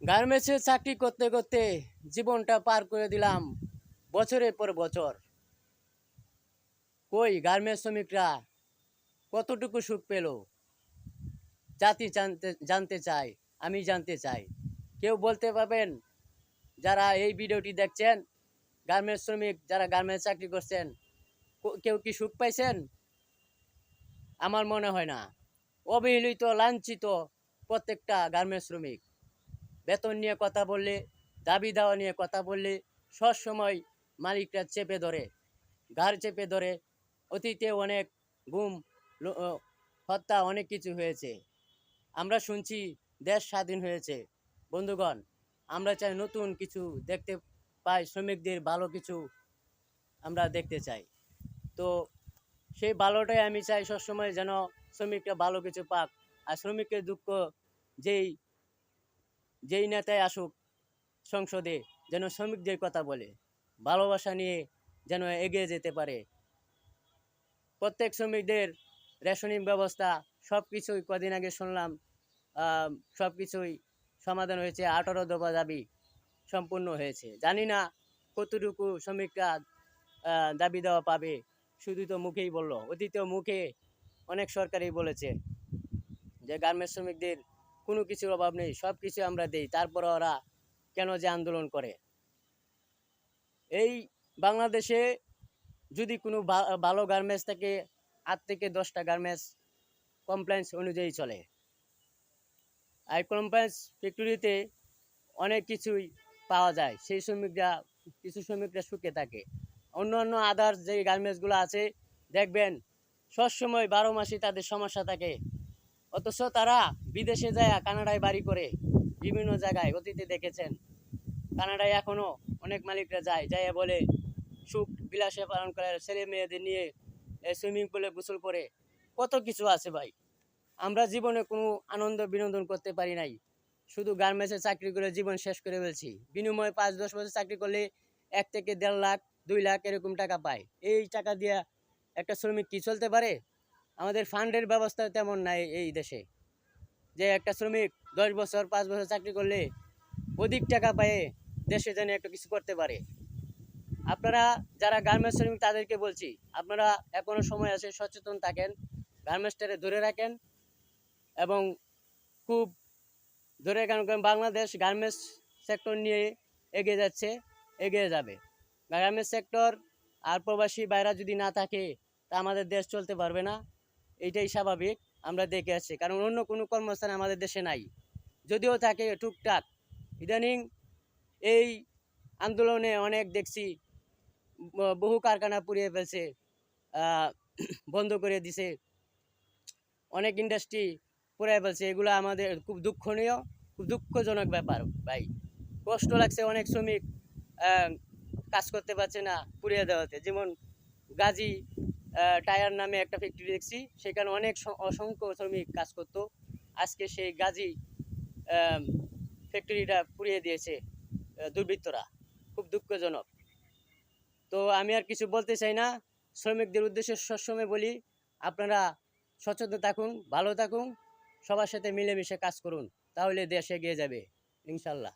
গার্মেন্টসে চাকরি করতে করতে জীবনটা পার করে দিলাম বছরের পর বছর। কই গার্মেন্টস শ্রমিকরা কতটুকু সুখ পেল? জাতি জানতে জানতে চাই আমি জানতে চাই। কেউ বলতে পারবেন? যারা এই ভিডিওটি দেখছেন, গার্মেন্টস শ্রমিক যারা গার্মেন্টস চাকরি করছেন কেউ কি সুখ পাইছেন? আমার মনে হয় না। অবহেলিত, লাঞ্ছিত প্রত্যেকটা গার্মেন্টস শ্রমিক। বেতন নিয়ে কথা বললে, দাবি দেওয়া নিয়ে কথা বললে, সবসময় মালিকরা চেপে ধরে, ঘাড় চেপে ধরে, অতীতে অনেক গুম হত্যা অনেক কিছু হয়েছে। আমরা শুনছি দেশ স্বাধীন হয়েছে। বন্ধুগণ, আমরা চাই নতুন কিছু দেখতে পাই, শ্রমিকদের ভালো কিছু আমরা দেখতে চাই। তো সেই ভালোটাই আমি চাই সবসময় যেন শ্রমিকরা ভালো কিছু পাক, আর শ্রমিকের দুঃখ যেই যেই নেতায় আসুক সংসদে যেন শ্রমিকদের কথা বলে, ভালোবাসা নিয়ে যেন এগিয়ে যেতে পারে। প্রত্যেক শ্রমিকদের রেশনিং ব্যবস্থা সব কিছুই কদিন আগে শুনলাম সব কিছুই সমাধান হয়েছে, আঠারো দফা দাবি সম্পূর্ণ হয়েছে। জানি না কতটুকু শ্রমিকরা দাবি দেওয়া পাবে, শুধু তো মুখেই বলল। অতীত মুখে অনেক সরকারই বলেছে যে, গার্মেন্টস শ্রমিকদের কোনো কিছুর অভাব নেই সব কিছু আমরা দেই। তারপরে ওরা কেন যে আন্দোলন করে? এই বাংলাদেশে যদি কোনো ভালো গার্মেন্টস থাকে, আট থেকে দশটা গার্মেন্টস কমপ্লেন্স অনুযায়ী চলে। আর কমপ্লেন্স ফ্যাক্টরিতে অনেক কিছুই পাওয়া যায়। সেই শ্রমিকরা, কিছু শ্রমিকরা সুখে থাকে। অন্য অন্য আদার্স যে গার্মেন্টসগুলো আছে, দেখবেন সবসময় বারো মাসই তাদের সমস্যা থাকে। অথচ তারা বিদেশে যায় কানাডায় বাড়ি করে বিভিন্ন জায়গায় অতীতে দেখেছেন। কানাডায় এখনও অনেক মালিকরা যায় যায় বলে, সুখ বিলাসে পালন করে ছেলে মেয়েদের নিয়ে সুইমিং পুলে গোসল করে। কত কিছু আছে ভাই। আমরা জীবনে কোনো আনন্দ বিনোদন করতে পারি নাই। শুধু গার্মেন্টসে চাকরি করে জীবন শেষ করে ফেলছি। বিনিময়ে পাঁচ, দশ বছর চাকরি করলে এক থেকে দেড় লাখ, দুই লাখ এরকম টাকা পায়। এই টাকা দিয়ে একটা শ্রমিক কি চলতে পারে? আমাদের ফান্ডের ব্যবস্থা তেমন নাই এই দেশে। যে একটা শ্রমিক দশ বছর, পাঁচ বছর চাকরি করলে অধিক টাকা পায়ে দেশে যেন একটা কিছু করতে পারে। আপনারা যারা গার্মেন্টস শ্রমিক তাদেরকে বলছি, আপনারা এখনও সময় আছে সচেতন থাকেন গার্মেন্টসটারে ধরে রাখেন এবং খুব ধরে রাখেন বাংলাদেশ গার্মেন্টস সেক্টর নিয়ে এগিয়ে যাচ্ছে, এগিয়ে যাবে। গার্মেন্টস সেক্টর আর প্রবাসী বাইরা যদি না থাকে, তা আমাদের দেশ চলতে পারবে না। এইটাই স্বাভাবিক, আমরা দেখে আসছি। কারণ অন্য কোনো কর্মস্থান আমাদের দেশে নাই। যদিও থাকে টুকটাক। ইদানিং এই আন্দোলনে অনেক দেখছি বহু কারখানা পুড়িয়ে ফেলছে বন্ধ করে দিছে। অনেক ইন্ডাস্ট্রি পুড়িয়ে ফেলছে। এগুলো আমাদের খুব দুঃখনীয়, খুব দুঃখজনক ব্যাপার, ভাই। কষ্ট লাগছে অনেক শ্রমিক কাজ করতে পারছে না পুড়িয়ে দেওয়াতে। যেমন গাজী টায়ার নামে একটা ফ্যাক্টরি দেখছি, সেখানে অনেক অসংখ্য শ্রমিক কাজ করতো। আজকে সেই গাজী ফ্যাক্টরিটা পুড়িয়ে দিয়েছে দুর্বৃত্তরা। খুব দুঃখজনক। তো আমি আর কিছু বলতে চাই না। শ্রমিকদের উদ্দেশ্যে সবসময় বলি, আপনারা সচেতন থাকুন, ভালো থাকুন, সবার সাথে মিলেমিশে কাজ করুন, তাহলে দেশ এগিয়ে যাবে, ইনশাল্লাহ।